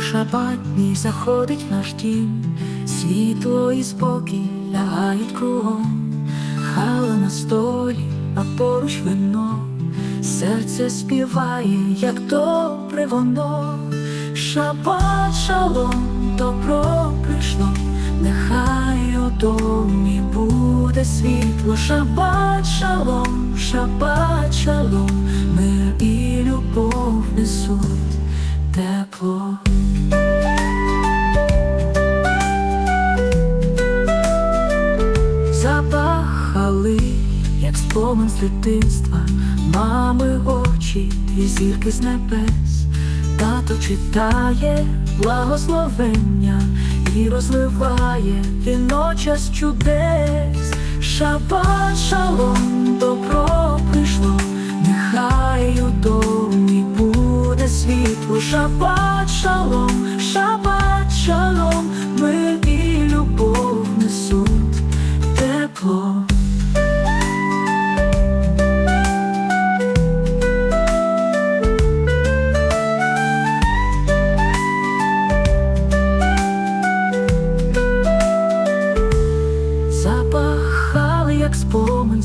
шабатній заходить наш дім, світло і спокій лягають кругом, хала на столі, а поруч вино, серце співає, як добре воно, шабат шалом, добро прийшло, нехай у домі буде світло, шабат шалом, шабат шалом, мир і любов несуть як спомин з дитинства, мами очі, дві зірки з небес, тато читає благословення і розливає віночас чудес, шабат шалом, добро прийшло, нехай у домі буде світло, шабат шалом, шабат шалом, мир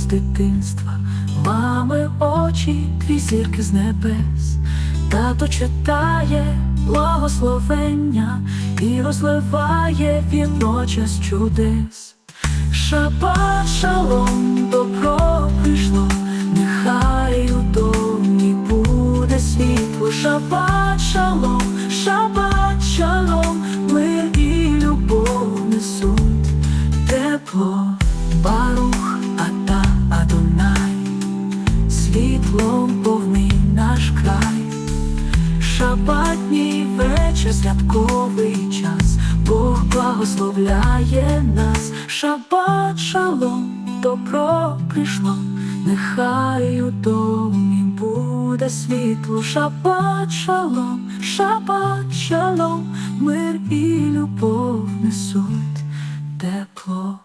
дитинства, мами очі, дві зірки з небес, тато читає благословення і розливає віночас чудес. Шабат шалом, добро прийшло, нехай у домі буде світло, шабат шалом, шабат шабатній вечір, святковий час, Бог благословляє нас, шабат шалом, добро прийшло, нехай у домі буде світло, шабат шалом, шабат шалом, мир і любов несуть тепло.